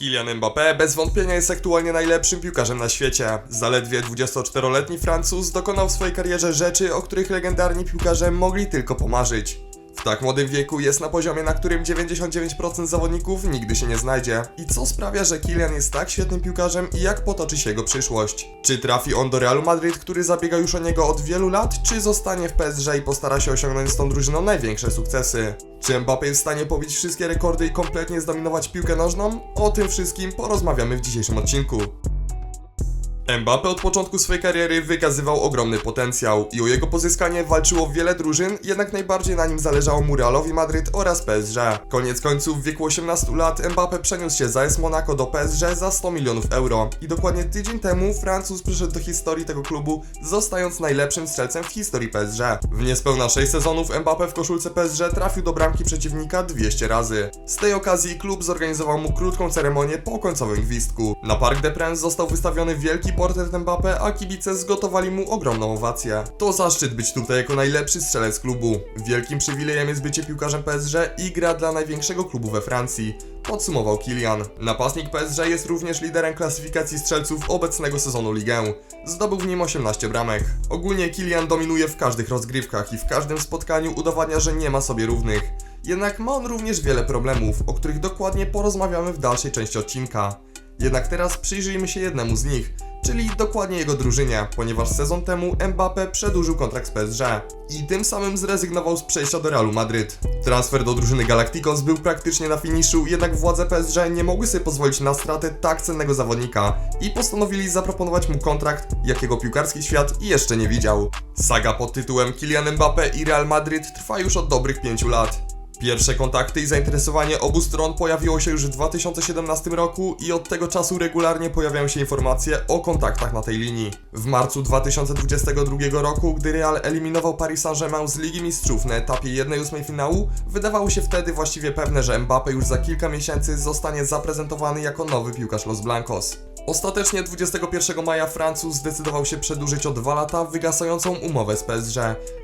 Kylian Mbappé bez wątpienia jest aktualnie najlepszym piłkarzem na świecie. Zaledwie 24-letni Francuz dokonał w swojej karierze rzeczy, o których legendarni piłkarze mogli tylko pomarzyć. W tak młodym wieku jest na poziomie, na którym 99% zawodników nigdy się nie znajdzie. I co sprawia, że Kylian jest tak świetnym piłkarzem i jak potoczy się jego przyszłość? Czy trafi on do Realu Madryt, który zabiega już o niego od wielu lat, czy zostanie w PSG i postara się osiągnąć z tą drużyną największe sukcesy? Czy Mbappé jest w stanie pobić wszystkie rekordy i kompletnie zdominować piłkę nożną? O tym wszystkim porozmawiamy w dzisiejszym odcinku. Mbappé od początku swojej kariery wykazywał ogromny potencjał i o jego pozyskanie walczyło wiele drużyn, jednak najbardziej na nim zależało mu Realowi Madryt oraz PSG. Koniec końców w wieku 18 lat Mbappé przeniósł się z AS Monaco do PSG za 100 milionów euro i dokładnie tydzień temu Francuz przyszedł do historii tego klubu, zostając najlepszym strzelcem w historii PSG. W niespełna 6 sezonów Mbappé w koszulce PSG trafił do bramki przeciwnika 200 razy. Z tej okazji klub zorganizował mu krótką ceremonię po końcowym gwizdku. Na Parc des Princes został wystawiony wielki portret Mbappé, a kibice zgotowali mu ogromną owację. To zaszczyt być tutaj jako najlepszy strzelec klubu. Wielkim przywilejem jest bycie piłkarzem PSG i gra dla największego klubu we Francji. Podsumował Kilian. Napastnik PSG jest również liderem klasyfikacji strzelców obecnego sezonu Ligę. Zdobył w nim 18 bramek. Ogólnie Kilian dominuje w każdych rozgrywkach i w każdym spotkaniu udowadnia, że nie ma sobie równych. Jednak ma on również wiele problemów, o których dokładnie porozmawiamy w dalszej części odcinka. Jednak teraz przyjrzyjmy się jednemu z nich, czyli dokładnie jego drużynie, ponieważ sezon temu Mbappé przedłużył kontrakt z PSG i tym samym zrezygnował z przejścia do Realu Madryt. Transfer do drużyny Galacticos był praktycznie na finiszu, jednak władze PSG nie mogły sobie pozwolić na stratę tak cennego zawodnika i postanowili zaproponować mu kontrakt, jakiego piłkarski świat jeszcze nie widział. Saga pod tytułem Kylian Mbappé i Real Madryt trwa już od dobrych 5 lat. Pierwsze kontakty i zainteresowanie obu stron pojawiło się już w 2017 roku i od tego czasu regularnie pojawiają się informacje o kontaktach na tej linii. W marcu 2022 roku, gdy Real eliminował Paris Saint-Germain z Ligi Mistrzów na etapie 1-8 finału, wydawało się wtedy właściwie pewne, że Mbappé już za kilka miesięcy zostanie zaprezentowany jako nowy piłkarz Los Blancos. Ostatecznie 21 maja Francuz zdecydował się przedłużyć o dwa lata wygasającą umowę z PSG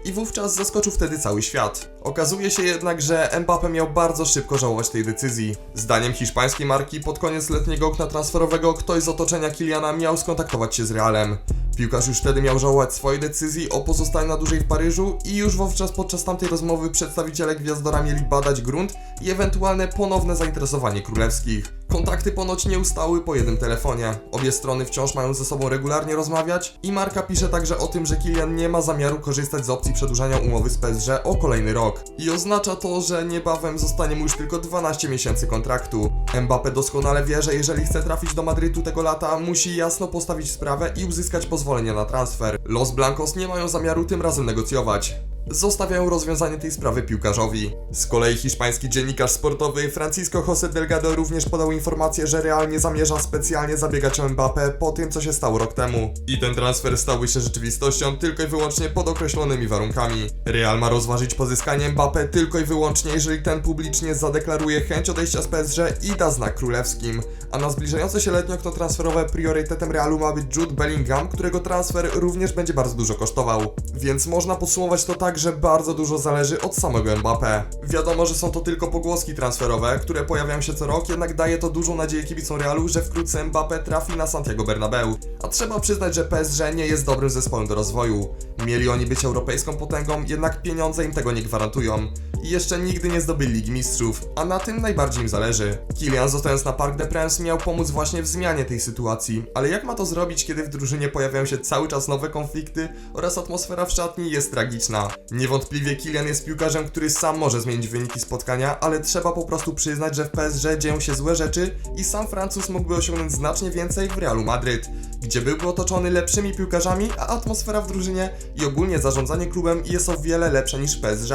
i wówczas zaskoczył wtedy cały świat. Okazuje się jednak, że Mbappé miał bardzo szybko żałować tej decyzji. Zdaniem hiszpańskiej marki pod koniec letniego okna transferowego ktoś z otoczenia Kiliana miał skontaktować się z Realem. Piłkarz już wtedy miał żałować swojej decyzji o pozostaniu na dłużej w Paryżu i już wówczas podczas tamtej rozmowy przedstawiciele Gwiazdora mieli badać grunt i ewentualne ponowne zainteresowanie królewskich. Kontakty ponoć nie ustały po jednym telefonie. Obie strony wciąż mają ze sobą regularnie rozmawiać i Marka pisze także o tym, że Kilian nie ma zamiaru korzystać z opcji przedłużania umowy z PSG o kolejny rok. I oznacza to, że niebawem zostanie mu już tylko 12 miesięcy kontraktu. Mbappé doskonale wie, że jeżeli chce trafić do Madrytu tego lata, musi jasno postawić sprawę i uzyskać pozwolenie na transfer. Los Blancos nie mają zamiaru tym razem negocjować zostawiają rozwiązanie tej sprawy piłkarzowi. Z kolei hiszpański dziennikarz sportowy Francisco José Delgado również podał informację, że Real nie zamierza specjalnie zabiegać o Mbappé po tym, co się stało rok temu. I ten transfer stałby się rzeczywistością tylko i wyłącznie pod określonymi warunkami. Real ma rozważyć pozyskanie Mbappé tylko i wyłącznie, jeżeli ten publicznie zadeklaruje chęć odejścia z PSG i da znak królewskim. A na zbliżające się letnie okno transferowe priorytetem Realu ma być Jude Bellingham, którego transfer również będzie bardzo dużo kosztował. Więc można podsumować to tak, że bardzo dużo zależy od samego Mbappé. Wiadomo, że są to tylko pogłoski transferowe, które pojawiają się co rok, jednak daje to dużą nadzieję kibicom Realu, że wkrótce Mbappé trafi na Santiago Bernabeu. A trzeba przyznać, że PSG nie jest dobrym zespołem do rozwoju. Mieli oni być europejską potęgą, jednak pieniądze im tego nie gwarantują. I jeszcze nigdy nie zdobyli Ligi Mistrzów, a na tym najbardziej im zależy. Kilian zostając na Parc des Princes miał pomóc właśnie w zmianie tej sytuacji, ale jak ma to zrobić, kiedy w drużynie pojawiają się cały czas nowe konflikty oraz atmosfera w szatni jest tragiczna. Niewątpliwie Kilian jest piłkarzem, który sam może zmienić wyniki spotkania, ale trzeba po prostu przyznać, że w PSG dzieją się złe rzeczy i sam Francuz mógłby osiągnąć znacznie więcej w Realu Madryt, gdzie byłby otoczony lepszymi piłkarzami, a atmosfera w drużynie i ogólnie zarządzanie klubem jest o wiele lepsze niż w PSG.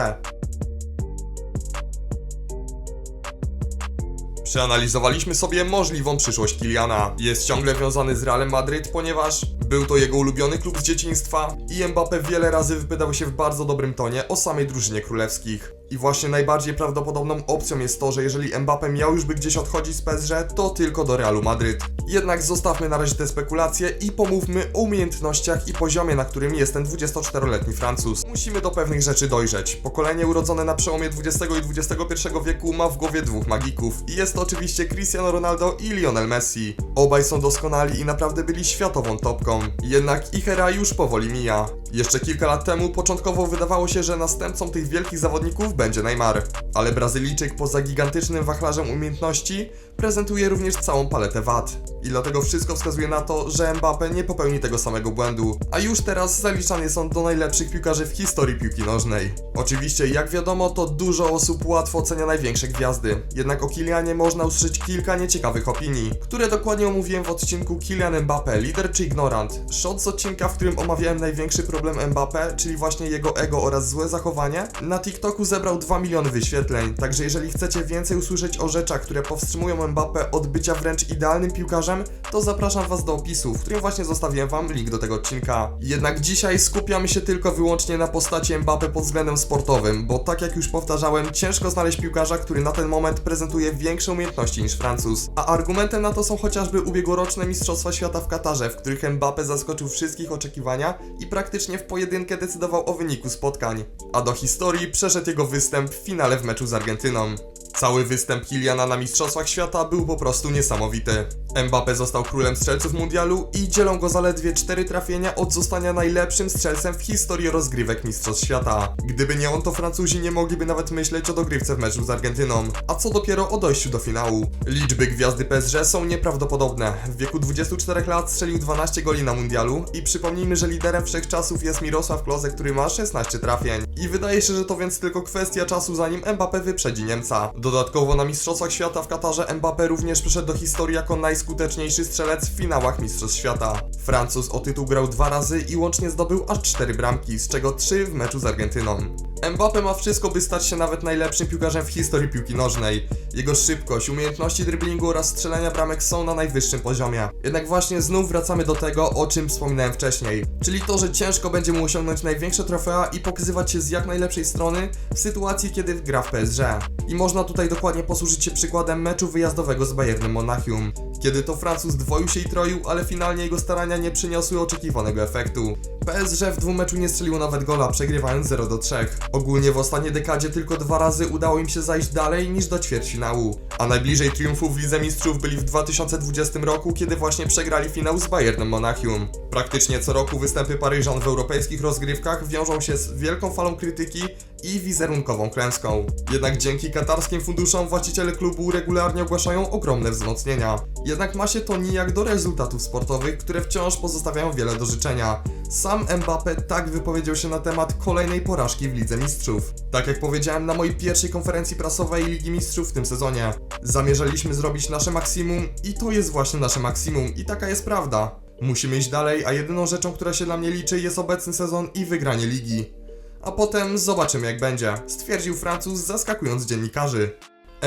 Przeanalizowaliśmy sobie możliwą przyszłość Kiliana. Jest ciągle wiązany z Realem Madryt, ponieważ był to jego ulubiony klub z dzieciństwa i Mbappé wiele razy wypowiadał się w bardzo dobrym tonie o samej drużynie królewskich. I właśnie najbardziej prawdopodobną opcją jest to, że jeżeli Mbappe miał już by gdzieś odchodzić z PSG, to tylko do Realu Madryt. Jednak zostawmy na razie te spekulacje i pomówmy o umiejętnościach i poziomie, na którym jest ten 24-letni Francuz. Musimy do pewnych rzeczy dojrzeć. Pokolenie urodzone na przełomie XX i XXI wieku ma w głowie dwóch magików. I jest to oczywiście Cristiano Ronaldo i Lionel Messi. Obaj są doskonali i naprawdę byli światową topką. Jednak ich era już powoli mija. Jeszcze kilka lat temu początkowo wydawało się, że następcą tych wielkich zawodników będzie Neymar. Ale Brazylijczyk poza gigantycznym wachlarzem umiejętności prezentuje również całą paletę wad. I dlatego wszystko wskazuje na to, że Mbappe nie popełni tego samego błędu, a już teraz zaliczany są do najlepszych piłkarzy w historii piłki nożnej. Oczywiście, jak wiadomo, to dużo osób łatwo ocenia największe gwiazdy, jednak o Kilianie można usłyszeć kilka nieciekawych opinii, które dokładnie omówiłem w odcinku Kilian Mbappe, lider czy ignorant. Shot z odcinka, w którym omawiałem największy problem Mbappe, czyli właśnie jego ego oraz złe zachowanie, na TikToku zebrał 2 miliony wyświetleń, także jeżeli chcecie więcej usłyszeć o rzeczach, które powstrzymują Mbappe od bycia wręcz idealnym piłkarzem, to zapraszam was do opisu, w którym właśnie zostawiłem wam link do tego odcinka. Jednak dzisiaj skupiamy się tylko wyłącznie na postaci Mbappe pod względem sportowym, bo tak jak już powtarzałem, ciężko znaleźć piłkarza, który na ten moment prezentuje większe umiejętności niż Francuz. A argumentem na to są chociażby ubiegłoroczne Mistrzostwa Świata w Katarze, w których Mbappe zaskoczył wszystkich oczekiwania i praktycznie w pojedynkę decydował o wyniku spotkań. A do historii przeszedł jego występ w finale w meczu z Argentyną. Cały występ Kiliana na Mistrzostwach Świata był po prostu niesamowity. Mbappe został królem strzelców mundialu i dzielą go zaledwie 4 trafienia od zostania najlepszym strzelcem w historii rozgrywek Mistrzostw Świata. Gdyby nie on, to Francuzi nie mogliby nawet myśleć o dogrywce w meczu z Argentyną, a co dopiero o dojściu do finału. Liczby gwiazdy PSG są nieprawdopodobne. W wieku 24 lat strzelił 12 goli na mundialu i przypomnijmy, że liderem wszechczasów jest Mirosław Klose, który ma 16 trafień. I wydaje się, że to więc tylko kwestia czasu zanim Mbappe wyprzedzi Niemca. Dodatkowo na Mistrzostwach Świata w Katarze Mbappe również przyszedł do historii jako najskuteczniejszy strzelec w finałach Mistrzostw Świata. Francuz o tytuł grał dwa razy i łącznie zdobył aż 4 bramki, z czego 3 w meczu z Argentyną. Mbappe ma wszystko, by stać się nawet najlepszym piłkarzem w historii piłki nożnej. Jego szybkość, umiejętności driblingu oraz strzelania bramek są na najwyższym poziomie. Jednak właśnie znów wracamy do tego, o czym wspominałem wcześniej. Czyli to, że ciężko będzie mu osiągnąć największe trofea i pokazywać się z jak najlepszej strony w sytuacji, kiedy gra w PSG. I można tutaj dokładnie posłużyć się przykładem meczu wyjazdowego z Bayernem Monachium. Kiedy to Francuz dwoił się i troił, ale finalnie jego starania nie przyniosły oczekiwanego efektu. PSG w dwóch meczu nie strzeliło nawet gola, przegrywając 0 do 3. Ogólnie w ostatniej dekadzie tylko dwa razy udało im się zajść dalej niż do ćwierćfinału. A najbliżej triumfu w Lidze Mistrzów byli w 2020 roku, kiedy właśnie przegrali finał z Bayernem Monachium. Praktycznie co roku występy Paryżan w europejskich rozgrywkach wiążą się z wielką falą krytyki i wizerunkową klęską. Jednak dzięki katarskim funduszom właściciele klubu regularnie ogłaszają ogromne wzmocnienia. Jednak ma się to nijak do rezultatów sportowych, które wciąż pozostawiają wiele do życzenia. Sam Mbappe tak wypowiedział się na temat kolejnej porażki w Lidze Mistrzów. Tak jak powiedziałem na mojej pierwszej konferencji prasowej Ligi Mistrzów w tym sezonie. Zamierzaliśmy zrobić nasze maksimum i to jest właśnie nasze maksimum i taka jest prawda. Musimy iść dalej, a jedyną rzeczą, która się dla mnie liczy jest obecny sezon i wygranie ligi. A potem zobaczymy jak będzie, stwierdził Francuz zaskakując dziennikarzy.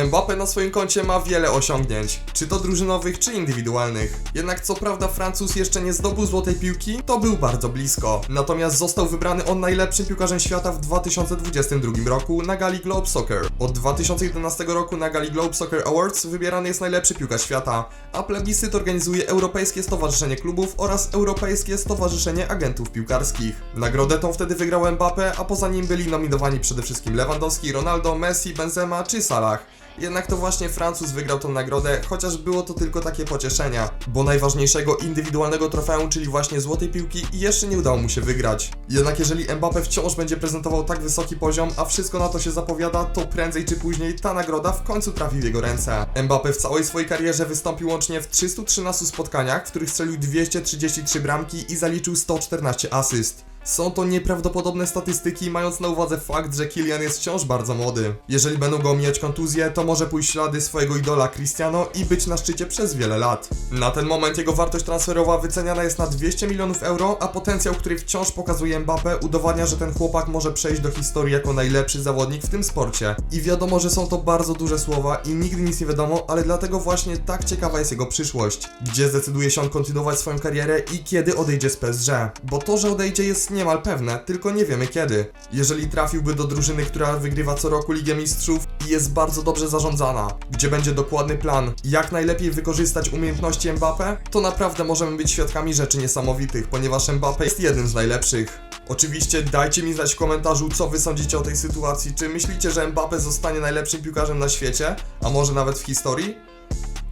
Mbappe na swoim koncie ma wiele osiągnięć, czy to drużynowych, czy indywidualnych. Jednak co prawda Francuz jeszcze nie zdobył złotej piłki, to był bardzo blisko. Natomiast został wybrany on najlepszym piłkarzem świata w 2022 roku na gali Globe Soccer. Od 2011 roku na gali Globe Soccer Awards wybierany jest najlepszy piłkarz świata, a plebiscyt organizuje Europejskie Stowarzyszenie Klubów oraz Europejskie Stowarzyszenie Agentów Piłkarskich. Nagrodę tą wtedy wygrał Mbappe, a poza nim byli nominowani przede wszystkim Lewandowski, Ronaldo, Messi, Benzema czy Salah. Jednak to właśnie Francuz wygrał tą nagrodę, chociaż było to tylko takie pocieszenia, bo najważniejszego indywidualnego trofeum, czyli właśnie złotej piłki, jeszcze nie udało mu się wygrać. Jednak jeżeli Mbappe wciąż będzie prezentował tak wysoki poziom, a wszystko na to się zapowiada, to prędzej czy później ta nagroda w końcu trafi w jego ręce. Mbappe w całej swojej karierze wystąpił łącznie w 313 spotkaniach, w których strzelił 233 bramki i zaliczył 114 asyst. Są to nieprawdopodobne statystyki, mając na uwadze fakt, że Kylian jest wciąż bardzo młody. Jeżeli będą go omijać kontuzje, to może pójść ślady swojego idola Cristiano i być na szczycie przez wiele lat. Na ten moment jego wartość transferowa wyceniana jest na 200 milionów euro, a potencjał, który wciąż pokazuje Mbappe, udowadnia, że ten chłopak może przejść do historii jako najlepszy zawodnik w tym sporcie. I wiadomo, że są to bardzo duże słowa i nigdy nic nie wiadomo, ale dlatego właśnie tak ciekawa jest jego przyszłość. Gdzie zdecyduje się on kontynuować swoją karierę i kiedy odejdzie z PSG. Bo to, że odejdzie jest niemal pewne, tylko nie wiemy kiedy. Jeżeli trafiłby do drużyny, która wygrywa co roku Ligę Mistrzów i jest bardzo dobrze zarządzana, gdzie będzie dokładny plan, jak najlepiej wykorzystać umiejętności Mbappe, to naprawdę możemy być świadkami rzeczy niesamowitych, ponieważ Mbappe jest jednym z najlepszych. Oczywiście dajcie mi znać w komentarzu, co wy sądzicie o tej sytuacji. Czy myślicie, że Mbappe zostanie najlepszym piłkarzem na świecie, a może nawet w historii?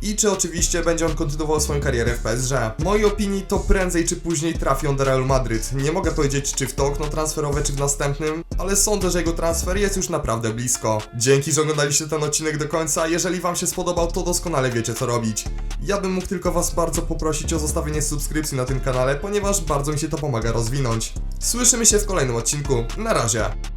I czy oczywiście będzie on kontynuował swoją karierę w PSG. W mojej opinii to prędzej czy później trafią do Realu Madryt. Nie mogę powiedzieć czy w to okno transferowe, czy w następnym, ale sądzę, że jego transfer jest już naprawdę blisko. Dzięki, że oglądaliście ten odcinek do końca. Jeżeli wam się spodobał, to doskonale wiecie co robić. Ja bym mógł tylko was bardzo poprosić o zostawienie subskrypcji na tym kanale, ponieważ bardzo mi się to pomaga rozwinąć. Słyszymy się w kolejnym odcinku. Na razie.